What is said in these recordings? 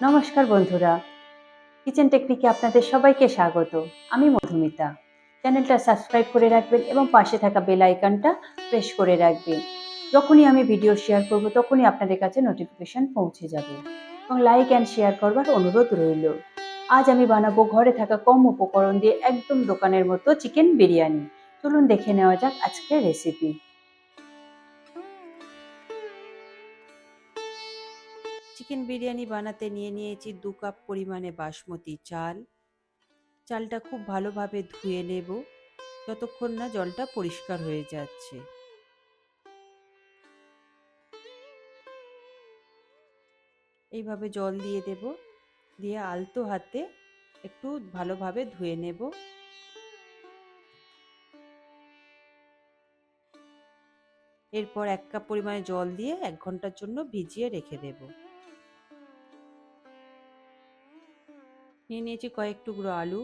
নমস্কার বন্ধুরা। কিচেন টেকনিকে আপনাদের সবাইকে স্বাগত। আমি মধুমিতা। চ্যানেলটা সাবস্ক্রাইব করে রাখবেন এবং পাশে থাকা বেল আইকনটা প্রেস করে রাখবেন। যখনই আমি ভিডিও শেয়ার করব, তখনই আপনাদের কাছে নোটিফিকেশন পৌঁছে যাবে এবং লাইক অ্যান্ড শেয়ার করবার অনুরোধ রইল। আজ আমি বানাবো ঘরে থাকা কম উপকরণ দিয়ে একদম দোকানের মতো চিকেন বিরিয়ানি। চলুন দেখে নেওয়া যাক আজকের রেসিপি চিকেন বিরিয়ানি বানাতে নিয়ে নিয়েছি দু কাপ পরিমাণে বাসমতি চাল। চালটা খুব ভালোভাবে ধুয়ে নেব, যতক্ষণ না জলটা পরিষ্কার হয়ে যাচ্ছে। এইভাবে জল দিয়ে দেব, দিয়ে আলতো হাতে একটু ভালোভাবে ধুয়ে নেব। এরপর এক কাপ পরিমাণে জল দিয়ে এক ঘণ্টার জন্য ভিজিয়ে রেখে দেব। নিয়ে নিয়েছি কয়েক টুকরো আলু।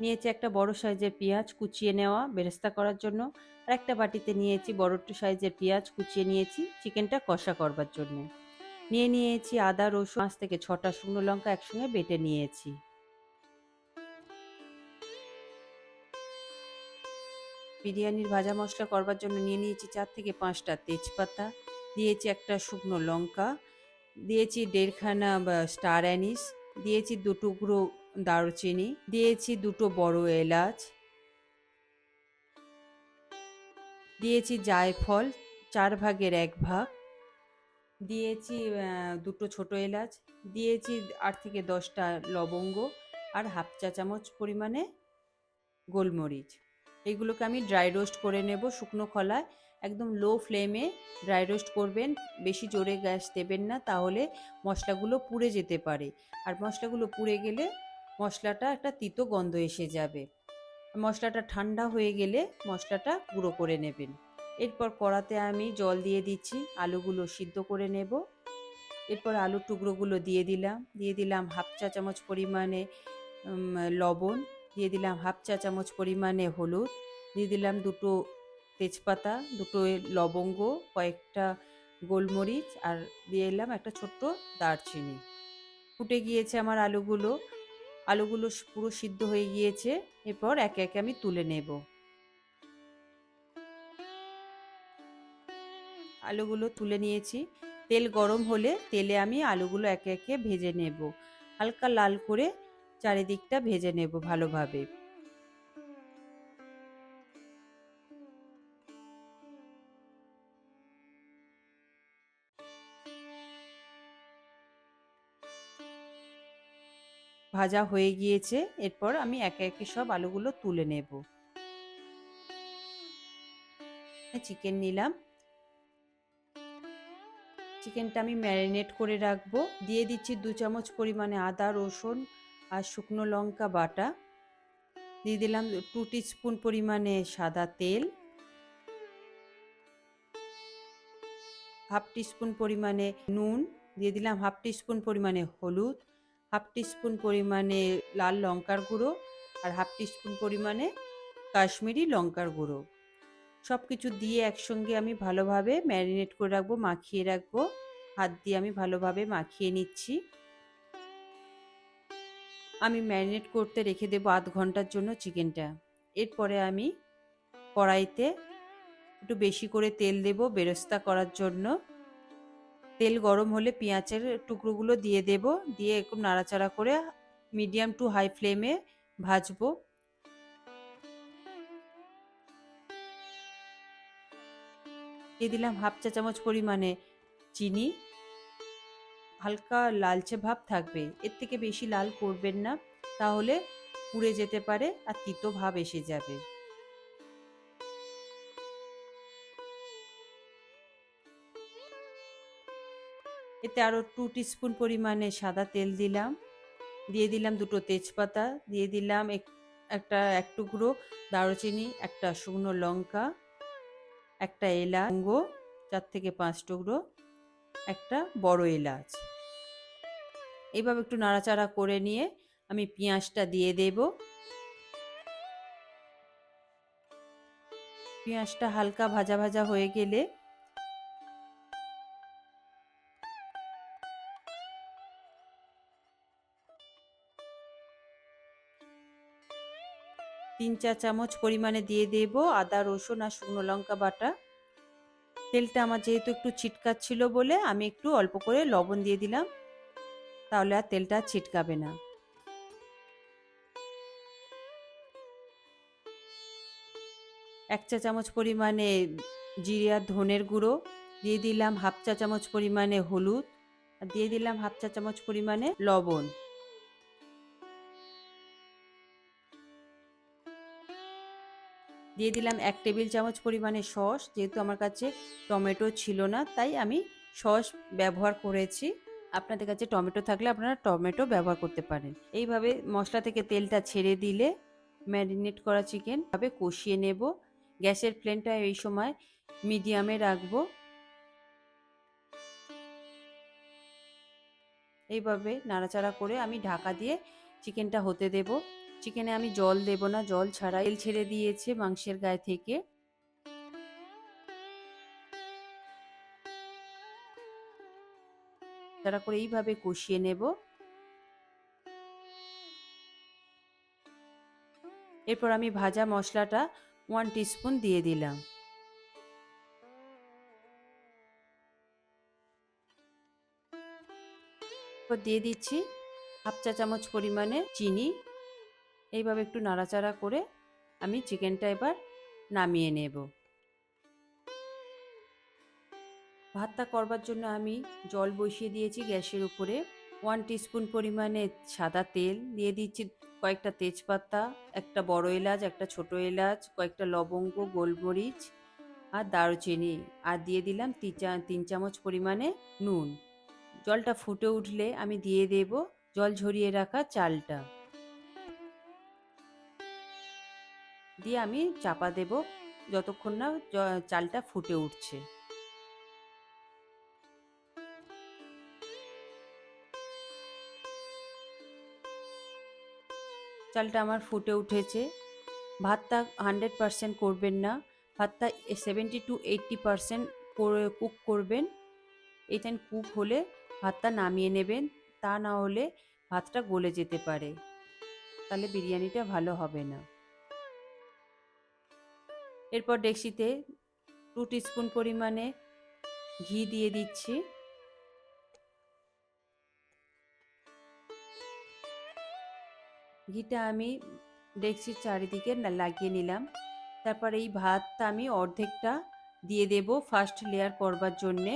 নিয়েছি একটা বড় সাইজের পেঁয়াজ কুচিয়ে নেওয়া বেরেস্তা করার জন্য। আর একটা বাটিতে নিয়েছি বড় সাইজের পেঁয়াজ কুচিয়ে নিয়েছি চিকেনটা কষা করবার জন্য। নিয়ে নিয়েছি আদা, রসুন, পাঁচ থেকে ছটা শুকনো লঙ্কা একসঙ্গে বেটে নিয়েছি। বিরিয়ানির ভাজা মশলা করবার জন্য নিয়ে নিয়েছি চার থেকে পাঁচটা তেজপাতা। দিয়েছি একটা শুকনো লঙ্কা। দিয়েছি দেড়খানা স্টার অ্যানিস দিয়েছি দু টুকরো দারুচিনি, দিয়েছি দুটো বড় এলাচ, দিয়েছি জায়ফল, চার ভাগের এক ভাগ, দিয়েছি দুটো ছোট এলাচ, দিয়েছি আট থেকে দশটা লবঙ্গ আর হাফ চা চামচ পরিমাণে গোলমরিচ। এইগুলোকে আমি ড্রাই রোস্ট করে নেব শুকনো খলায়। একদম লো ফ্লেমে ড্রাই রোস্ট করবেন, বেশি জোরে গ্যাস দেবেন না, তাহলে মশলাগুলো পুড়ে যেতে পারে। আর মশলাগুলো পুড়ে গেলে মশলাটা একটা তিতো গন্ধ এসে যাবে। মশলাটা ঠান্ডা হয়ে গেলে মশলাটা গুঁড়ো করে নেবেন। এরপর কড়াতে আমি জল দিয়ে দিচ্ছি, আলুগুলো সিদ্ধ করে নেব। এরপর আলুর টুকরোগুলো দিয়ে দিলাম। দিয়ে দিলাম হাফ চা চামচ পরিমাণে লবণ। দিয়ে দিলাম হাফ চা চামচ পরিমাণে হলুদ, দিয়ে দিলাম দুটো তেজপাতা, দুটো লবঙ্গ, কয়েকটা গোলমরিচ আর দিয়ে এলাম একটা ছোট্ট দারচিনি। ফুটে গিয়েছে আমার আলুগুলো। আলুগুলো পুরো সিদ্ধ হয়ে গিয়েছে। এরপর একে একে আমি তুলে নেব। আলুগুলো তুলে নিয়েছি। তেল গরম হলে তেলে আমি আলুগুলো একে একে ভেজে নেব। হালকা লাল করে চারিদিকটা ভেজে নেব ভালোভাবে। ভাজা হয়ে গিয়েছে, এরপর আমি একে একে সব আলুগুলো তুলে নেব। চিকেন নিলাম। চিকেনটা আমি ম্যারিনেট করে রাখব। দিয়ে দিচ্ছি দু চামচ পরিমাণে আদা, রসুন আর শুকনো লঙ্কা বাটা। দিয়ে দিলাম টু স্পুন পরিমাণে সাদা তেল। হাফ স্পুন পরিমাণে নুন, দিয়ে দিলাম হাফ স্পুন পরিমাণে হলুদ, হাফ স্পুন পরিমাণে লাল লঙ্কার গুঁড়ো আর হাফ স্পুন পরিমাণে কাশ্মীরি লঙ্কার গুঁড়ো। সব কিছু দিয়ে একসঙ্গে আমি ভালোভাবে ম্যারিনেট করে রাখব, মাখিয়ে রাখব। হাত দিয়ে আমি ভালোভাবে মাখিয়ে নিচ্ছি। আমি ম্যারিনেট করতে রেখে দেবো আধ ঘণ্টার জন্য চিকেনটা। এরপরে আমি কড়াইতে একটু বেশি করে তেল দেব বেরস্তা করার জন্য। তেল গরম হলে পেঁয়াজের টুকরোগুলো দিয়ে দেব, দিয়ে একটু নাড়াচাড়া করে মিডিয়াম টু হাই ফ্লেমে ভাজবো। দিয়ে দিলাম হাফ চা চামচ পরিমাণে চিনি। হালকা লালচে ভাব থাকবে। এর থেকে বেশি লাল করবেন না, তাহলে পুড়ে যেতে পারে আর তিতো ভাব এসে যাবে। এতে আরও টু স্পুন পরিমাণে সাদা তেল দিলাম। দিয়ে দিলাম দুটো তেজপাতা, দিয়ে দিলাম একটা, এক টুকরো দারুচিনি, একটা শুকনো লঙ্কা, একটা এলাচ, চার থেকে পাঁচ টুকরো, একটা বড় এলাচ। এইভাবে একটু নাড়াচাড়া করে নিয়ে আমি পেঁয়াজটা দিয়ে দেব। পেঁয়াজটা হালকা ভাজা ভাজা হয়ে গেলে তিন চা চামচ পরিমাণে দিয়ে দেব আদা, রসুন আর শুকনো লঙ্কা বাটা। তেলটা আমার যেহেতু একটু ছিটকাচ্ছিল বলে আমি একটু অল্প করে লবণ দিয়ে দিলাম। তাহলে আর তেলটা ছিটকাবে না। এক চা চামচ পরিমাণে জিরে আর ধনের গুঁড়ো, দিয়ে দিলাম হাফ চা চামচ পরিমাণে হলুদ, আর দিয়ে দিলাম হাফ চা চামচ পরিমাণে লবণ। দিয়ে দিলাম এক টেবিল চামচ পরিমাণে সস, যেহেতু আমার কাছে টমেটো ছিল না, তাই আমি সস ব্যবহার করেছি। আপনাদের কাছে টমেটো থাকলে আপনারা টমেটো ব্যবহার করতে পারেন। এইভাবে মশলা থেকে তেলটা ছেড়ে দিলে ম্যারিনেট করা চিকেন ভাবে কষিয়ে নেব। গ্যাসের ফ্লেমটা এই সময় মিডিয়ামে রাখব। এইভাবে নাড়াচাড়া করে আমি ঢাকা দিয়ে চিকেনটা হতে দেব। চিকেনে আমি জল দেব না, জল ছাড়া তেল ছেড়ে দিয়েছে মাংসের গায়ে থেকে। নাড়াচাড়া করে এইভাবে কষিয়ে নেব। এরপর আমি ভাজা মশলাটা ওয়ান টিস্পুন দিয়ে দিলাম। দিয়ে দিচ্ছি হাফ চা চামচ পরিমাণে চিনি। এইভাবে একটু নাড়াচাড়া করে আমি চিকেনটা এবার নামিয়ে নেব। ভাতটা করবার জন্য আমি জল বসিয়ে দিয়েছি গ্যাসের উপরে। ওয়ান টিস্পুন পরিমাণে সাদা তেল দিয়ে দিচ্ছি কয়েকটা তেজপাতা, একটা বড় এলাচ, একটা ছোট এলাচ, কয়েকটা লবঙ্গ, গোলমরিচ আর দারুচিনি। আর দিয়ে দিলাম তিন চামচ পরিমাণে নুন। জলটা ফুটে উঠলে আমি দিয়ে দেব জল ঝরিয়ে রাখা চালটা। দিয়ে আমি চাপা দেব যতক্ষণ না চালটা ফুটে উঠছে। চালটা আমার ফুটে উঠেছে। ভাতটা হান্ড্রেড পারসেন্ট করবেন না। ভাতটা seventy to eighty percent cook করবেন। এটা কুক হলে ভাতটা নামিয়ে নেবেন। তা না হলে ভাতটা গলে যেতে পারে। তাহলে বিরিয়ানিটা ভালো হবে না। এরপর ডেক্সিতে টু টিস্পুন পরিমাণে ঘি দিয়ে দিচ্ছি। ঘিটা আমি ডেক্সির চারিদিকে লাগিয়ে নিলাম। তারপর এই ভাতটা আমি অর্ধেকটা দিয়ে দেব ফার্স্ট লেয়ার করবার জন্যে।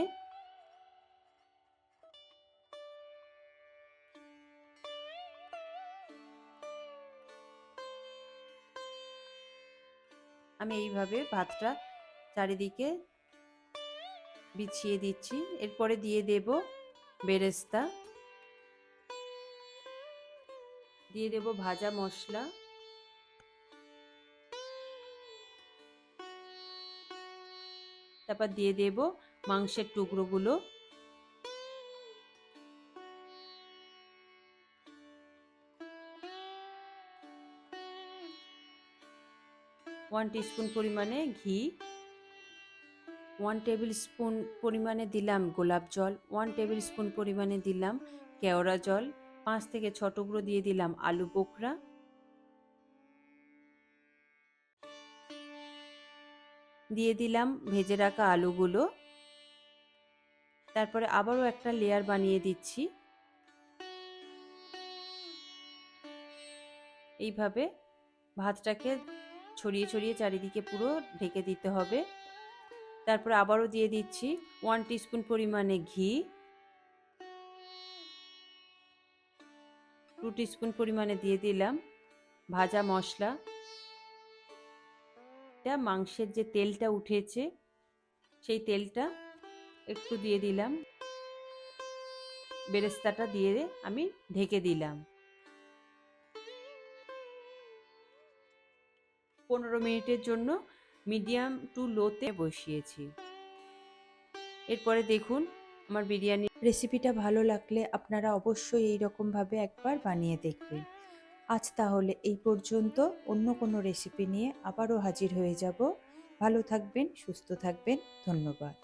আমি এইভাবে ভাতটা চারিদিকে বিছিয়ে দিচ্ছি। এরপরে দিয়ে দেব বেরেস্তা। দিয়ে দেব ভাজা মশলা। তারপর দিয়ে দেব মাংসের টুকরোগুলো। ওয়ান টিস্পুন পরিমাণে ঘি। ওয়ান টেবিল স্পুন পরিমাণে দিলাম গোলাপ জল। ওয়ান টেবিল স্পুন পরিমাণে দিলাম কেওড়া জল। পাঁচ থেকে ছ টুকরো দিয়ে দিলাম আলু বোখরা। দিয়ে দিলাম ভেজে রাখা আলুগুলো। তারপরে আবারও একটা লেয়ার বানিয়ে দিচ্ছি। এইভাবে ভাতটাকে ছড়িয়ে ছড়িয়ে চারিদিকে পুরো ঢেকে দিতে হবে। তারপর আবারও দিয়ে দিচ্ছি ওয়ান টিস্পুন পরিমাণে ঘি। টু টিস্পুন পরিমাণে দিয়ে দিলাম ভাজা মশলা। এটা মাংসের যে তেলটা উঠেছে, সেই তেলটা একটু দিয়ে দিলাম। বেরেস্তাটা দিয়ে আমি ঢেকে দিলাম। পনেরো মিনিটের জন্য মিডিয়াম টু লোতে বসিয়েছি। এরপরে দেখুন আমার বিরিয়ানি রেসিপিটা ভালো লাগলে আপনারা অবশ্যই এই রকমভাবে একবার বানিয়ে দেখবেন। আজ তাহলে এই পর্যন্ত অন্য কোনো রেসিপি নিয়ে আবারও হাজির হয়ে যাব। ভালো থাকবেন, সুস্থ থাকবেন, ধন্যবাদ।